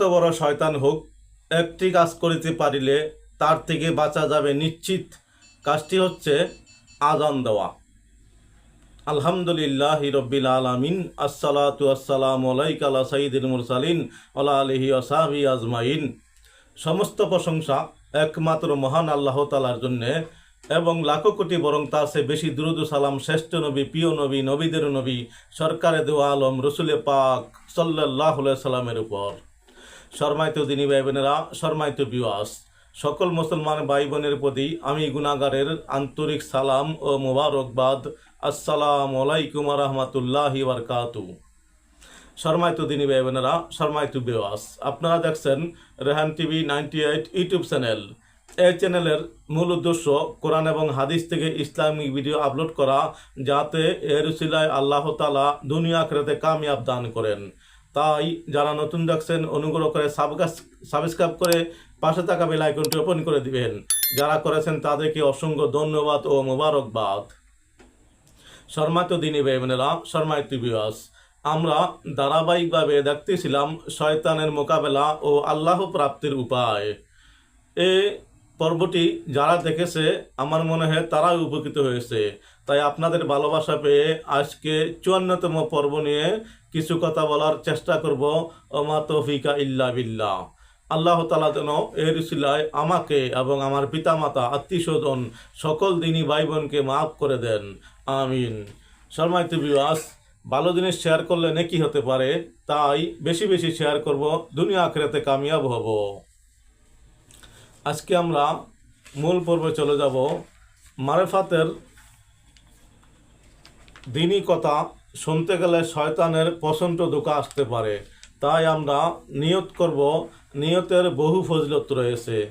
যত বড় শয়তান হোক, একটি কাজ করিতে পারিলে তার থেকে বাঁচা যাবে নিশ্চিত। কাজটি হচ্ছে আজান দেওয়া। আলহামদুলিল্লাহ রব্বিল আলামিন, আসসালাতু আসসালামু আলাইকা আলা সাইয়্যিদিল মুরসালিন ওয়া আলিহি ওয়াসাহবি আজমাইন। সমস্ত প্রশংসা একমাত্র মহান আল্লাহ তালার জন্যে এবং লাখো কোটি বরং তার সে বেশি দুরুদ সালাম শ্রেষ্ঠ নবী, প্রিয় নবী, নবীদের নবী, সরকারে দেওয়া আলম, রসুলে পাক সাল্লাহ সাল্লামের উপর। শর্মায়িত দিনী ভাই বোনেরা শর্মায়িত বিওয়াস সকল মুসলমান ভাই বোনের প্রতি আমি গুনাগারের আন্তরিক সালাম ও মোবারকবাদ। আসসালাম আলাইকুম রহমতুল্লাহ বারকাতু শর্মায়িত দিনী ভাই বোনেরা শর্মায়িত বিওয়াস আপনারা দেখছেন Rehan TV ninety eight YouTube channel. এই চ্যানেলের মূল উদ্দেশ্য কোরআন এবং হাদিস থেকে ইসলামিক ভিডিও আপলোড করা, যাতে এর উসিলায় আল্লাহ তালা দুনিয়া খেরাতে কামিয়াব দান করেন। তাই যারা নতুন দেখছেন, অনুগ্রহ করে সাবস্ক্রাইব করে পাশে থাকা বেল আইকনটি ওপেন করে দিবেন। যারা করেছেন তাদেরকে অসংখ্য ধন্যবাদ ও মোবারকবাদ। শর্মায়িত দিনী ভাই বোনেরা শর্মায়িত বিয়াস আমরা ধারাবাহিকভাবে দেখতেছিলাম শয়তানের মোকাবেলা ও আল্লাহ প্রাপ্তির উপায়। এ পর্বটি যারা দেখেছে, আমার মনে হয় তারাই উপকৃত হয়েছে। তাই আপনাদের ভালোবাসা পেয়ে আজকে চুয়ান্নতম পর্ব নিয়ে কিছু কথা বলার চেষ্টা করব। ওমা তৌফিকা ইল্লা বিল্লাহ। আল্লাহ তালা যেন এর সিলায় আমাকে এবং আমার পিতামাতা আত্মীয় স্বজন সকল দিনই ভাই বোনকে মাফ করে দেন। আমিন। শর্মাইতে বিবাস ভালো জিনিস শেয়ার করলে নেকি হতে পারে, তাই বেশি বেশি শেয়ার করব, দুনিয়া আখেরাতে কামিয়াব হব। আজকে আমরা মূল পর্বে চলে যাব মারেফাতের দিনই কথা, শুনতে গেলে শয়তানের পছন্দ ধোকা আসতে পারে। তাই আমরা নিয়ত করব, নিয়তের বহু ফজলত রয়েছে।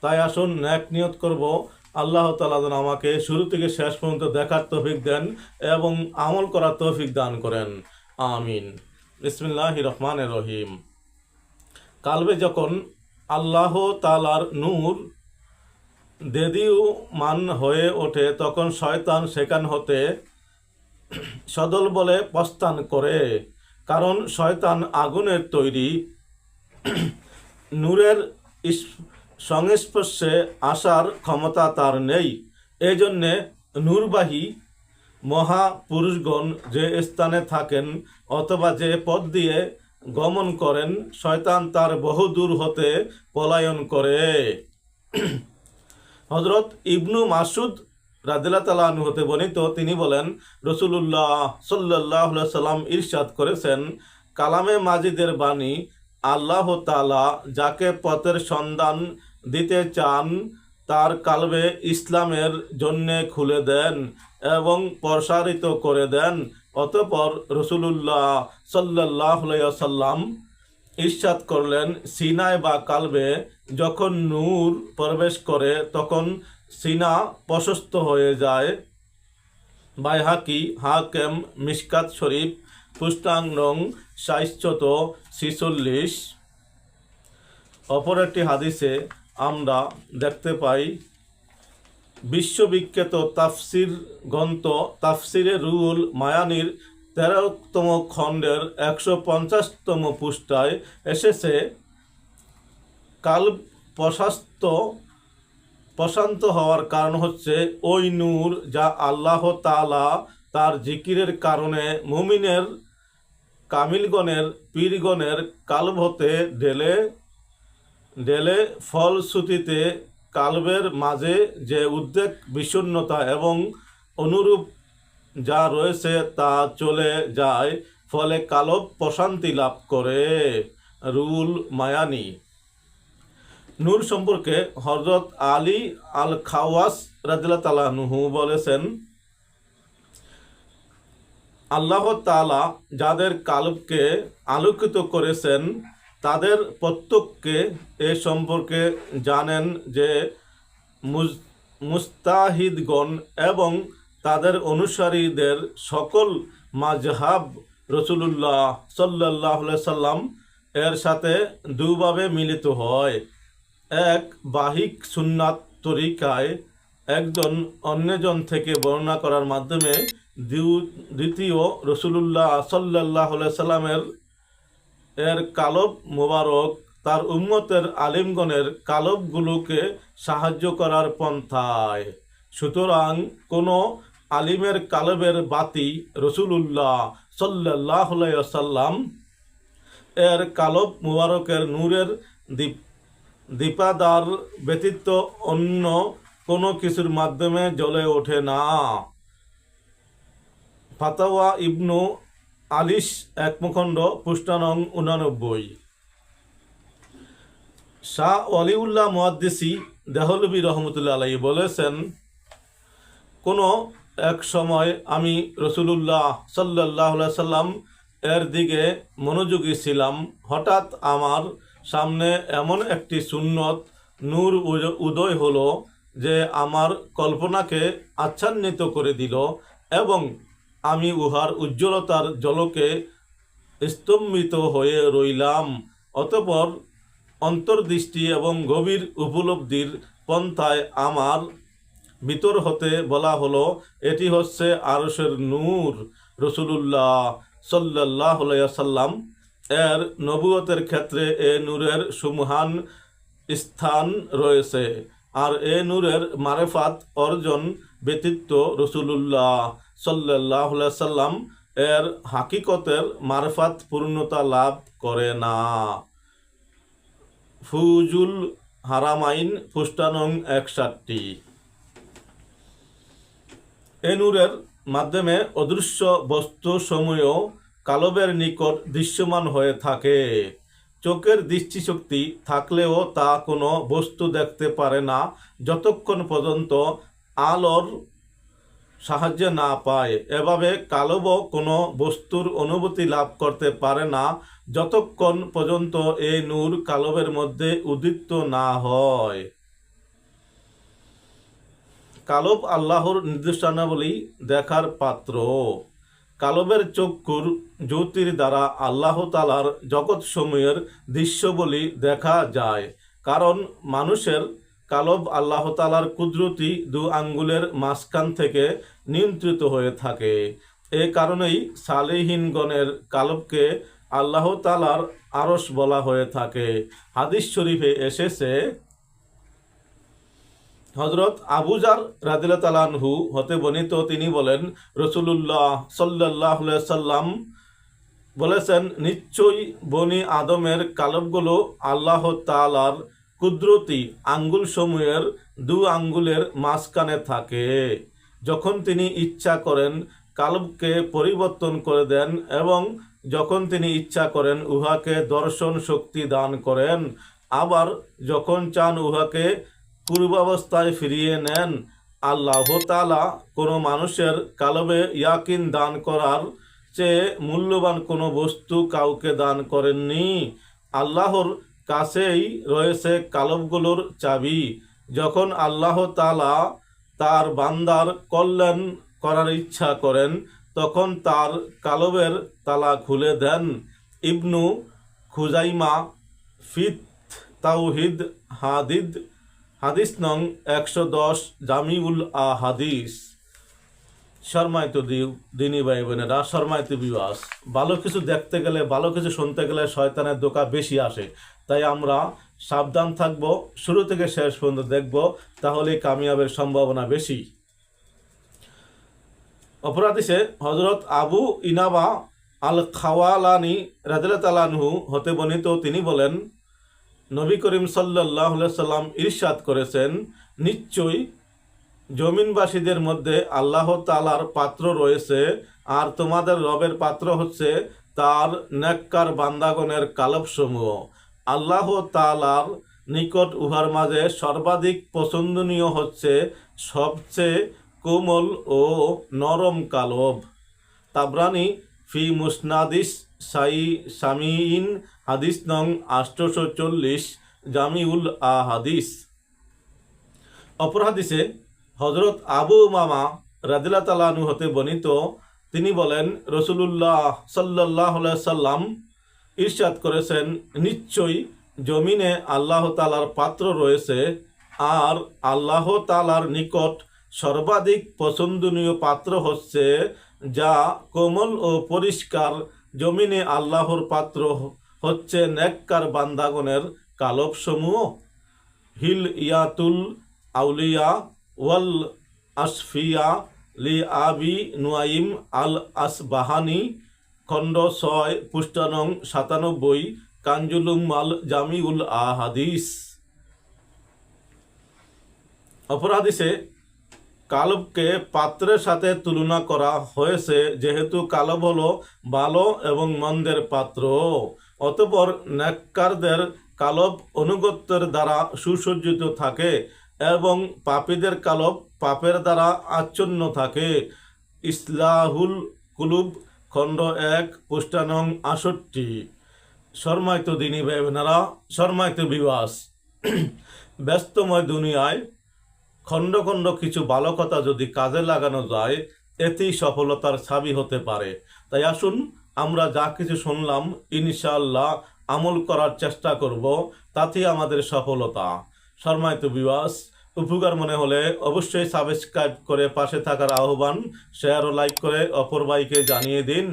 তাই আসুন ন্যাক নিয়ত করব। আল্লাহ তালা যেন আমাকে শুরু থেকে শেষ পর্যন্ত দেখার তৌফিক দেন এবং আমল করার তৌফিক দান করেন। আমিন। বিসমিল্লাহ রহমান রহিম। কালবে যখন আল্লাহ তালার নূর দেদিউ মান হয়ে ওঠে, তখন শয়তান সেখান হতে সদল বলে প্রস্থান করে, কারণ শয়তান আগুনের তৈরি নূরের সংস্পর্শে আসার ক্ষমতা তার নেই। এই জন্যে নূরবাহী মহাপুরুষগণ যে স্থানে থাকেন অথবা যে পথ দিয়ে গমন করেন, শয়তান তার বহু দূর হতে পলায়ন করে। হজরত ইবনু মাসুদ রাদিল্লা তালা আনহু হতে বর্ণিত, তিনি বলেন রসুল্লাহ সাল্লাহ সাল্লাম ইরশাদ করেছেন, কালামে মাজিদের বাণী, আল্লাহ তালা যাকে পথের সন্ধান দিতে চান, তার কালবে ইসলামের জন্যে খুলে দেন এবং প্রসারিত করে দেন। অতপর রসুলুল্লাহ সাল্লাহ সাল্লাম ইরশাদ করলেন, সিনায় বা কালবে যখন নূর প্রবেশ করে, তখন সিনা প্রশস্ত হয়ে যায়। বাইহাকি, হাকেম মিসকাত শরীফ, পুষ্টাঙ্গং, সাইশত, ছিচল্লিশ। অপর একটি হাদিসে আমরা দেখতে পাই, বিশ্ববিখ্যাত তাফসির গ্রন্থ তাফসিরে রুল মায়ানির তেরোতম খণ্ডের একশো পঞ্চাশতম পৃষ্ঠায় এসেছে কাল প্রশস্ত প্রশান্ত হওয়ার কারণ হচ্ছে ওই নূর যা আল্লাহ তালা তার জিকিরের কারণে মুমিনের কামিলগণের পীরগণের কালব হতে ঢেলে ঢেলে ফলশ্রুতিতে কালবের মাঝে যে উদ্বেগ, বিষণ্ণতা এবং অনুরূপ যা রয়েছে তা চলে যায়, ফলে কালব প্রশান্তি লাভ করে। রুল মায়ানি। নূর সম্পর্কে হজরত আলী আল খাওয়াস রাজিল্লা তালাহু বলেছেন, আল্লাহ তালা যাদের কালবকে আলোকিত করেছেন, তাদের প্রত্যেককে এ সম্পর্কে জানেন যে মুস্তাহিদগণ এবং তাদের অনুসারীদের সকল মাজহাব রসুলুল্লাহ সাল্লাহ সাল্লাম এর সাথে দুভাবে মিলিত হয়। এক বাহিক সুন্নাত তরিকায় একজন অন্যজন থেকে বর্ণনা করার মাধ্যমে দ্বিতীয় রসুলুল্লাহ সাল্লাহ সাল্লামের এর কালব মোবারক তার উম্মতের আলিমগণের কালবগুলোকে সাহায্য করার পন্থায়। সুতরাং কোনো আলিমের কালবের বাতি রসুলুল্লাহ সাল্লাহ সাল্লাম এর কালব মুবারকের নূরের দীপ দীপাদার ব্যতীত অন্য কোনো কিছুর মাধ্যমে জ্বলে ওঠে না। ফাতাওয়া ইবনু আলিস একমখণ্ড পুষ্টানং উনানব্বই। শাহ অলিউল্লাহ মুহাদ্দিসি দেহলবি রহমতুল্লা আলাই বলেছেন, কোনো এক সময় আমি রসুলুল্লাহ সাল্লাহ সাল্লাম এর দিকে মনোযোগী ছিলাম। হঠাৎ আমার সামনে এমন একটি সুন্নত, নূর উদ- উদয় হলো যে আমার কল্পনাকে আচ্ছান্বিত করে দিল এবং আমি উহার উজ্জ্বলতার জলকে স্তম্ভিত হয়ে রইলাম। অতপর অন্তর্দৃষ্টি এবং গভীর উপলব্ধির পন্থায় আমার ভিতর হতে বলা হলো, এটি হচ্ছে আরসের নূর রসুলুল্লাহ সাল্লাহ সাল্লাম এর নবুয়তের ক্ষেত্রে এ নূরের সুমহান স্থান রয়েছে, আর এ নূরের মারেফাত অর্জন ব্যতীত রসুলুল্লাহ সাল্লাহ সাল্লাম এর হাকিকতের মারেফাত পূর্ণতা লাভ করে না। ফুজুল হারামাইন ফুস্টানং একষাটটি। এ নূরের মাধ্যমে অদৃশ্য বস্তু সমূহ কালবের নিকট দৃশ্যমান হয়ে থাকে। চোখের দৃষ্টিশক্তি থাকলেও তা কোনো বস্তু দেখতে পারে না। যতক্ষণ পর্যন্ত আলোর সাহায্য না পায়, এভাবে কালব কোনো বস্তুর অনুভূতি লাভ করতে পারে না। যতক্ষণ পর্যন্ত এই নূর কালবের মধ্যে উদিত না হয়। কালব আল্লাহর নির্দেশনাবলী দেখার পাত্র। কালবের চক্ষুর জ্যোতির দ্বারা আল্লাহ তালার জগৎসমূহের দৃশ্যবলী দেখা যায়। কারণ মানুষের কালব আল্লাহ তালার কুদরতি দু আঙ্গুলের মাঝখান থেকে নিয়ন্ত্রিত হয়ে থাকে। এ কারণেই সালেহীনগণের কালবকে আল্লাহ তালার আরস বলা হয়ে থাকে। হাদিস শরীফে এসেছে হজরত আবুজার রাদিল্লা তালানহু হতে বর্ণিত, তিনি বলেন, রসুলুল্লাহ সাল্লাহ সাল্লাম বলেছেন, নিশ্চয়ই বনি আদমের কালবগুলো আল্লাহ তালার কুদরতি আঙ্গুল সমূহের দু আঙ্গুলের মাঝখানে থাকে। যখন তিনি ইচ্ছা করেন, কালবকে পরিবর্তন করে দেন এবং যখন তিনি ইচ্ছা করেন, উহাকে দর্শন শক্তি দান করেন। আবার যখন চান উহাকে পূর্বাবস্থায় ফিরিয়ে নেন। আল্লাহ তালা কোনো মানুষের কালবে ইয়াকিন দান করার চেয়ে মূল্যবান কোনো বস্তু কাউকে দান করেননি। আল্লাহর কাছেই রয়েছে কালবগুলোর চাবি। যখন আল্লাহ তালা তার বান্দার কল্যাণ করার ইচ্ছা করেন, তখন তার কালবের তালা খুলে দেন। ইবনু খুজাইমা ফিত তাওহিদ হাদিদ হাদিস নং একশো দশ জামিউল আ হাদিস শর্মায়িত দিনী ভাই বোনেরা, শর্মায়িত বিবাস। ভালো কিছু দেখতে গেলে, ভালো কিছু শুনতে গেলে শয়তানের দোকা বেশি আসে। তাই আমরা সাবধান থাকব, শুরু থেকে শেষ পর্যন্ত দেখব তাহলে কামিয়াবের সম্ভাবনা বেশি। অপরাধীসে হজরত আবু ইনাবা আল খাওয়ালানি রাজা হতে বর্ণিত, তিনি বলেন নবী করিম সাল্লাহ সাল্লাম ইরশাদ করেছেন, নিশ্চয়ই জমিনবাসীদের মধ্যে আল্লাহ তালার পাত্র রয়েছে আর তোমাদের রবের পাত্র হচ্ছে তার নেককার বান্দাগণের কালবসমূহ। আল্লাহ তালার নিকট উহার মাঝে সর্বাধিক পছন্দনীয় হচ্ছে সবচেয়ে কোমল ও নরম কালব। তাবরানি ফি মুসনাদিস সাই সামিইন হাদিস নং আষ্টশো চল্লিশ জামিউল আ হাদিস অপর হাদিসে হজরত আবু মামা রাদিল্লা তালানু হতে বর্ণিত, তিনি বলেন, রসুলুল্লাহ সাল্লাহ সাল্লাম ইরশাদ করেছেন, নিশ্চয়ই জমিনে আল্লাহ তালার পাত্র রয়েছে আর আল্লাহ তালার নিকট সর্বাধিক পছন্দনীয় পাত্র হচ্ছে যা কোমল ও পরিষ্কার জমিনে আল্লাহর পাত্র হচ্ছে নেককার বান্দাগণের কালবসমূহ। হিল ইয়াতুল আউলিয়া ওয়াল আসফিয়া লি আবি নুয়াইম আল আসবাহানি, খণ্ড ছয় পুষ্টানং সাতানব্বই, কাঞ্জুলুম মাল জামিউল আহাদিস। অপরাধীসে কালবকে পাত্রের সাথে তুলনা করা হয়েছে যেহেতু কালব হলো ভালো এবং মন্দের পাত্র। অতপর নেককারদের কালব অনুগত্যের দ্বারা সুসজ্জিত থাকে এবং পাপীদের কালব পাপের দ্বারা আচ্ছন্ন থাকে। ইসলাহুল কুলুব, খণ্ড এক পুষ্টানং আষট্টি শর্মায়িত দিনী বেবেনারা শর্মায়িত বিবাস। ব্যস্তময় দুনিয়ায় খণ্ড খণ্ড কিছু ভালো কথা যদি কাজে লাগানো যায়, এতেই সফলতার ছাবি হতে পারে। তাই আসুন, আমরা যা কিছু শুনলাম, ইনশাআল্লাহ আমল করার চেষ্টা করব, তাতেই আমাদের সফলতা। শর্মায়িত বিবাস উপকার মনে হলে অবশ্যই সাবস্ক্রাইব করে পাশে থাকার আহ্বান শেয়ার ও লাইক করে অপর ভাইকে জানিয়ে দিন।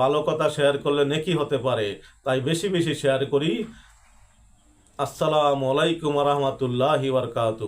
ভালো কথা শেয়ার করলে নেকি হতে পারে, তাই বেশি বেশি শেয়ার করি। আসসালামু আলাইকুম রহমতুল্লাহি বারকাতু